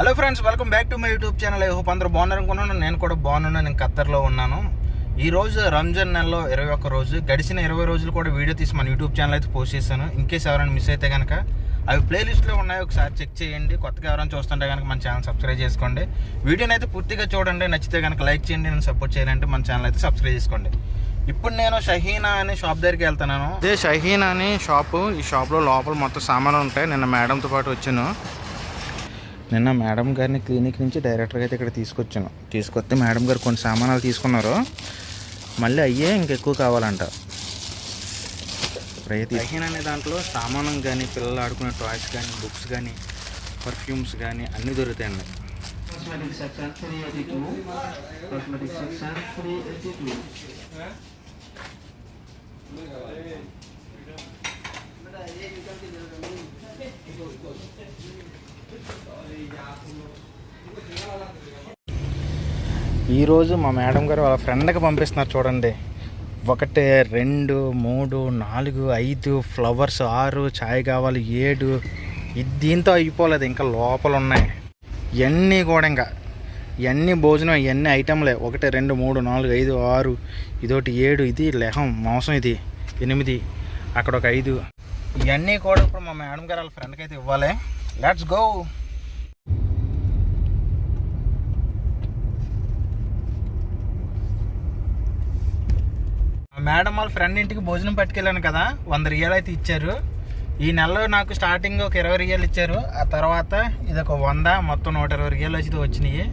Hello friends welcome back to my YouTube channel I hope అందరూ బాగున్నారనుకున్నాను నేను కూడా బాగున్నాను నేను ఖత్తర్లో ఉన్నాను. ఈ రోజు రంజాన్ నెలలో ఇరవై ఒక్క రోజు గడిచిన ఇరవై రోజులు కూడా వీడియో తీసి మన యూట్యూబ్ ఛానల్ అయితే పోస్ట్ చేశాను. ఇన్కేస్ ఎవరైనా మిస్ అయితే కనుక అవి ప్లేలిస్ట్లో ఉన్నాయి ఒకసారి చెక్ చేయండి. కొత్తగా ఎవరైనా చూస్తుంటే కనుక మన ఛానల్ సబ్స్క్రైబ్ చేసుకోండి. వీడియోని అయితే పూర్తిగా చూడండి. నచ్చితే కనుక లైక్ చేయండి. నేను సపోర్ట్ చేయాలంటే మన ఛానల్ అయితే సబ్స్క్రైబ్ చేసుకోండి. ఇప్పుడు నేను షహీనా అనే షాప్ దగ్గరికి వెళ్తున్నాను. అదే షహీనా అనే షాపు ఈ షాప్లో లోపల మొత్తం సామాన్లు ఉంటాయి. నిన్న మేడంతో పాటు వచ్చాను. నిన్న మేడం గారిని క్లినిక్ నుంచి డైరెక్టర్గా అయితే ఇక్కడ తీసుకొచ్చాను తీసుకొస్తే మేడం గారు కొన్ని సామానాలు తీసుకున్నారు మళ్ళీ అయ్యే ఇంకెక్కువ కావాలంట రహీన్ అనే దాంట్లో సామానం కానీ పిల్లలు ఆడుకునే టాయ్స్ కానీ బుక్స్ కానీ పర్ఫ్యూమ్స్ కానీ అన్నీ దొరుకుతాయండి Cosmetic section 382. Cosmetic section 382. ఈరోజు మా మేడం గారు వాళ్ళ ఫ్రెండ్కి పంపిస్తున్నారు చూడండి. ఒకటి రెండు మూడు నాలుగు ఐదు ఫ్లవర్స్ ఆరు ఛాయ్ కావాలి ఏడు. ఇది దీంతో అయిపోలేదు ఇంకా లోపల ఉన్నాయి ఇవన్నీ కూడా ఇంకా ఇవన్నీ భోజనం ఇవన్నీ ఐటెంలే. ఒకటి రెండు మూడు నాలుగు ఐదు ఆరు ఇదొకటి ఏడు ఇది లెహం మాంసం ఇది ఎనిమిది అక్కడ ఒక ఐదు. ఇవన్నీ కూడా ఇప్పుడు మా మేడం గారు వాళ్ళ ఫ్రెండ్కి అయితే ఇవ్వాలి. Let's go! మేడం వాళ్ళ ఫ్రెండ్ ఇంటికి భోజనం పట్టుకెళ్ళాను కదా వంద రియాలు అయితే ఇచ్చారు ఈ నెలలో నాకు స్టార్టింగ్ ఒక ఇరవై రియాలు ఇచ్చారు ఆ తర్వాత ఇది ఒక వంద మొత్తం నూట ఇరవై రియాలు అయితే వచ్చినాయి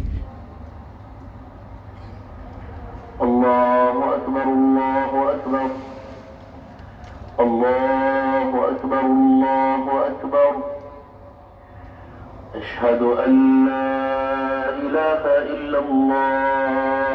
الله أكبر الله أكبر الله أكبر الله أكبر أشهد أن لا إله إلا الله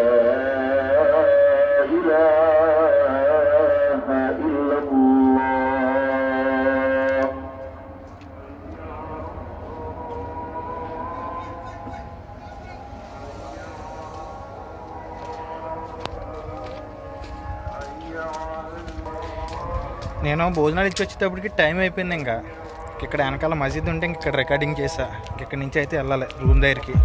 నేను భోజనాలు ఇచ్చి వచ్చేటప్పటికి టైం అయిపోయింది ఇంకా. ఇక్కడ వెనకాల మసీద్ ఉంటే ఇంక ఇక్కడ రికార్డింగ్ చేసా. ఇక్కడ నుంచి అయితే వెళ్ళాలి రూమ్ దగ్గరికి.